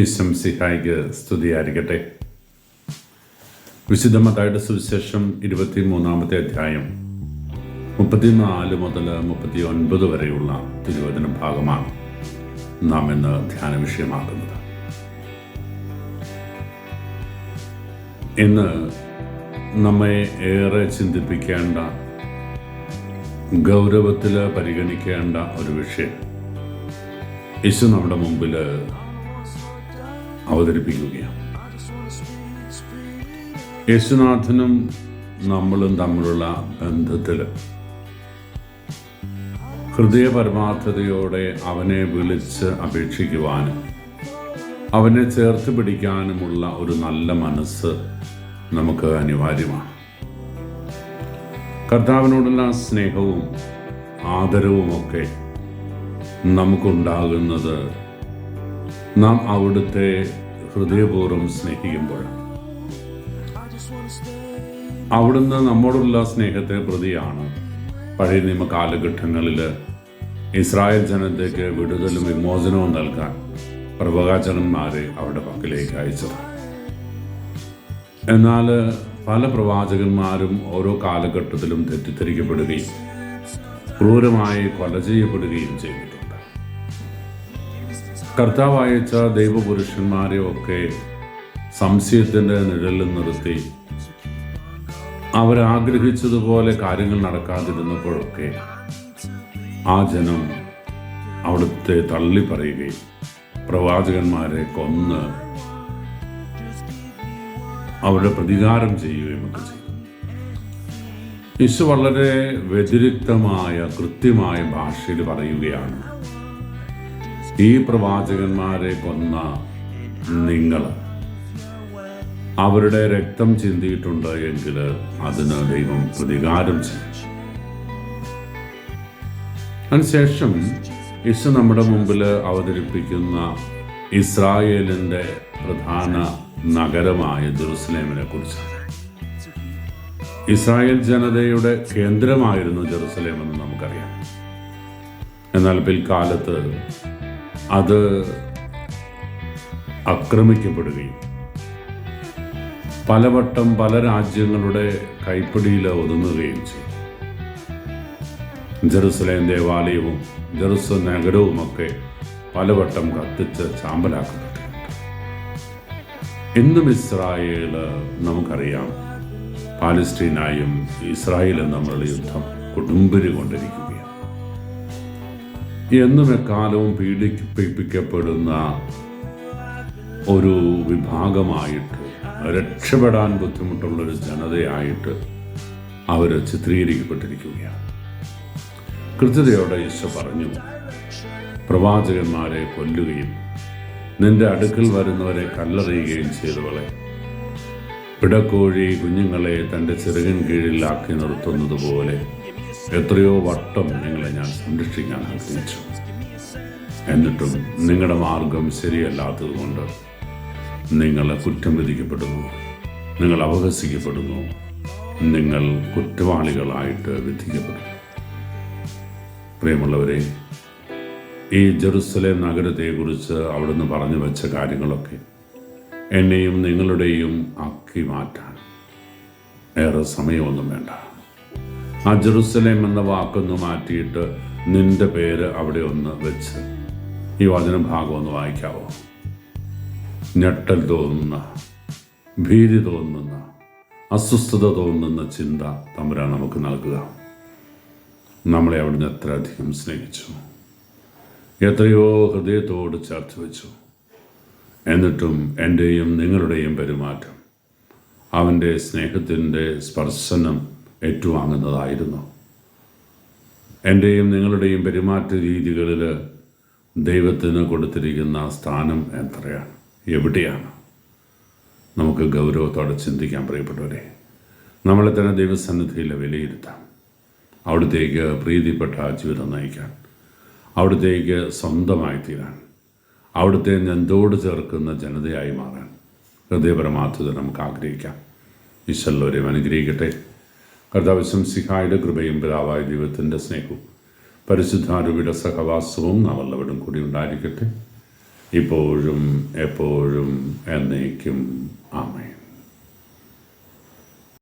ഈശം സിഹായിക്ക് സ്തുതിയായിരിക്കട്ടെ. വിശുദ്ധമതായുടെ സുവിശേഷം ഇരുപത്തി മൂന്നാമത്തെ അധ്യായം മുപ്പത്തിനാല് മുതൽ മുപ്പത്തി ഒൻപത് വരെയുള്ള തിരുവചന ഭാഗമാണ് നാം ഇന്ന് ധ്യാന വിഷയമാക്കുന്നത് ഇന്ന് നമ്മെ ഏറെ ചിന്തിപ്പിക്കേണ്ട ഗൗരവത്തിൽ പരിഗണിക്കേണ്ട ഒരു വിഷയം. യേശു നമ്മുടെ മുമ്പിൽ അവതരിപ്പിക്കുകയാണ്. യേശുനാഥനും നമ്മളും തമ്മിലുള്ള ബന്ധത്തിൽ ഹൃദയ പരമാർത്ഥതയോടെ അവനെ വിളിച്ച് അപേക്ഷിക്കുവാനും അവനെ ചേർത്ത് പിടിക്കാനുമുള്ള ഒരു നല്ല മനസ്സ് നമുക്ക് അനിവാര്യമാണ്. കർത്താവിനോടുള്ള സ്നേഹവും ആദരവുമൊക്കെ നമുക്കുണ്ടാകുന്നത് നാം അവിടുത്തെ ഹൃദയപൂർവം സ്നേഹിക്കുമ്പോൾ അവിടുന്ന് നമ്മോടുള്ള സ്നേഹത്തെ പ്രതിയാണ്. പഴയ നിയമ കാലഘട്ടങ്ങളിൽ ഇസ്രായേൽ ജനത്തേക്ക് വിടുതലും വിമോചനവും നൽകാൻ പ്രവാചകന്മാരെ അവരുടെ പക്കലേക്ക് അയച്ചത്. എന്നാൽ പല പ്രവാചകന്മാരും ഓരോ കാലഘട്ടത്തിലും തെറ്റിദ്ധരിക്കപ്പെടുകയും ക്രൂരമായി കൊല ചെയ്യപ്പെടുകയും ചെയ്തിട്ടുണ്ട്. കർത്താവ് അയച്ച ദൈവപുരുഷന്മാരെ ഒക്കെ സംശയത്തിന്റെ നിഴലിൽ നിർത്തി. അവരാഗ്രഹിച്ചതുപോലെ കാര്യങ്ങൾ നടക്കാതിരുന്നപ്പോഴൊക്കെ ആ ജനം അവിടുത്തെ തള്ളി പറയുകയും പ്രവാചകന്മാരെ കൊന്ന് അവരുടെ പ്രതികാരം ചെയ്യുകയും ഒക്കെ ചെയ്തു. യേശു വളരെ വ്യതിരിക്തമായ കൃത്യമായ ഭാഷയിൽ പറയുകയാണ്. ഈ പ്രവാചകന്മാരെ കൊന്ന നിങ്ങൾ അവരുടെ രക്തം ചിന്തിയിട്ടുണ്ട് എങ്കിൽ അതിന് ദൈവം പ്രതികാരം ചെയ്യും. അതിനുശേഷം യേശു നമ്മുടെ മുമ്പിൽ അവതരിപ്പിക്കുന്ന ഇസ്രായേലിന്റെ പ്രധാന നഗരമായ ജെറുസലേമിനെ കുറിച്ചാണ്. ഇസ്രായേൽ ജനതയുടെ കേന്ദ്രമായിരുന്നു ജെറുസലേം എന്ന് നമുക്കറിയാം. എന്നാൽ പിൽക്കാലത്ത് അത് ആക്രമിക്കപ്പെടുകയും പലവട്ടം പല രാജ്യങ്ങളുടെ കൈപ്പിടിയിൽ ഒതുങ്ങുകയും ചെയ്തു. ജെറുസലേം ദേവാലയവും ജെറുസ നഗരവുമൊക്കെ പലവട്ടം കത്തിച്ച് ചാമ്പലാക്കപ്പെട്ടിട്ടുണ്ട്. ഇന്നും ഇസ്രായേൽ നമുക്കറിയാം പാലസ്തീനായും ഇസ്രായേലും തമ്മിലുള്ള യുദ്ധം കൊടുമ്പിരി കൊണ്ടിരിക്കുകയാണ്. എന്നും എക്കാലവും പീഡിപ്പിക്കപ്പെടുന്ന ഒരു വിഭാഗമായിട്ട് രക്ഷപ്പെടാൻ ബുദ്ധിമുട്ടുള്ള ഒരു ജനതയായിട്ട് അവർ ചിത്രീകരിക്കപ്പെട്ടിരിക്കുകയാണ്. കൃത്യതയോടെ ഈശോ പറഞ്ഞു പ്രവാചകന്മാരെ കൊല്ലുകയും നിന്റെ അടുക്കൽ വരുന്നവരെ കല്ലെറിയുകയും ചെയ്തവളെ പിടക്കോഴി കുഞ്ഞുങ്ങളെ തന്റെ ചെറുകൻ കീഴിലാക്കി നിർത്തുന്നത് പോലെ എത്രയോ വട്ടം നിങ്ങളെ ഞാൻ സംരക്ഷിക്കാൻ ആഗ്രഹിച്ചു. എന്നിട്ടും നിങ്ങളുടെ മാർഗം ശരിയല്ലാത്തതുകൊണ്ട് നിങ്ങൾ കുറ്റം വിധിക്കപ്പെടുന്നു. നിങ്ങൾ അപഹസിക്കപ്പെടുന്നു. നിങ്ങൾ കുറ്റവാളികളായിട്ട് വിധിക്കപ്പെടുന്നു. പ്രിയമുള്ളവരെ ഈ ജെറുസലേം നഗരത്തെക്കുറിച്ച് അവിടുന്ന് പറഞ്ഞു വെച്ച കാര്യങ്ങളൊക്കെ എന്നെയും നിങ്ങളുടെയും ആക്കി മാറ്റാൻ ഏറെ സമയമൊന്നും വേണ്ട. ആ ജെറുസലേം എന്ന വാക്കൊന്ന് മാറ്റിയിട്ട് നിന്റെ പേര് അവിടെ ഒന്ന് വെച്ച് ഈ വചനഭാഗം ഒന്ന് വായിക്കാവോ? ഞെട്ടൽ തോന്നുന്ന ഭീതി തോന്നുന്ന അസ്വസ്ഥത തോന്നുന്ന ചിന്ത തമ്പുരാൻ നമുക്ക് നൽകുക. നമ്മളെ അവിടുന്ന് എത്ര അധികം സ്നേഹിച്ചു. എത്രയോ ഹൃദയത്തോട് ചേർത്ത് വെച്ചു. എന്നിട്ടും എന്റെയും നിങ്ങളുടെയും പെരുമാറ്റം അവന്റെ സ്നേഹത്തിന്റെ സ്പർശനം ഏറ്റുവാങ്ങുന്നതായിരുന്നു. എന്റെയും നിങ്ങളുടെയും പെരുമാറ്റ രീതികളിൽ ദൈവത്തിന് കൊടുത്തിരിക്കുന്ന സ്ഥാനം എത്രയാണ്? എവിടെയാണ്? നമുക്ക് ഗൗരവത്തോടെ ചിന്തിക്കാൻ പ്രിയപ്പെട്ടവരെ. നമ്മളെ തന്നെ ദൈവസന്നിധിയിൽ വിലയിരുത്താം. അവിടത്തേക്ക് പ്രീതിപ്പെട്ട ജീവിതം നയിക്കാൻ. അവിടത്തേക്ക് സ്വന്തമായി തീരാൻ. അവിടുത്തെ നെന്തോട് ചേർക്കുന്ന ജനതയായി മാറാൻ. ഹൃദയപരമാർത്ഥത നമുക്ക് ആഗ്രഹിക്കാം. ഈശ്വല്ലവരെയും അനുഗ്രഹിക്കട്ടെ. കർത്താവ് ശംസിഹായുടെ കൃപയും പിതാവായ ദൈവത്തിന്റെ സ്നേഹവും പരിശുദ്ധാരൂപിയുടെ സഹവാസവും നാം എല്ലാവരും കൂടി ഉണ്ടായിരിക്കട്ടെ. ഇപ്പോഴും എപ്പോഴും എന്നേക്കും. ആമേ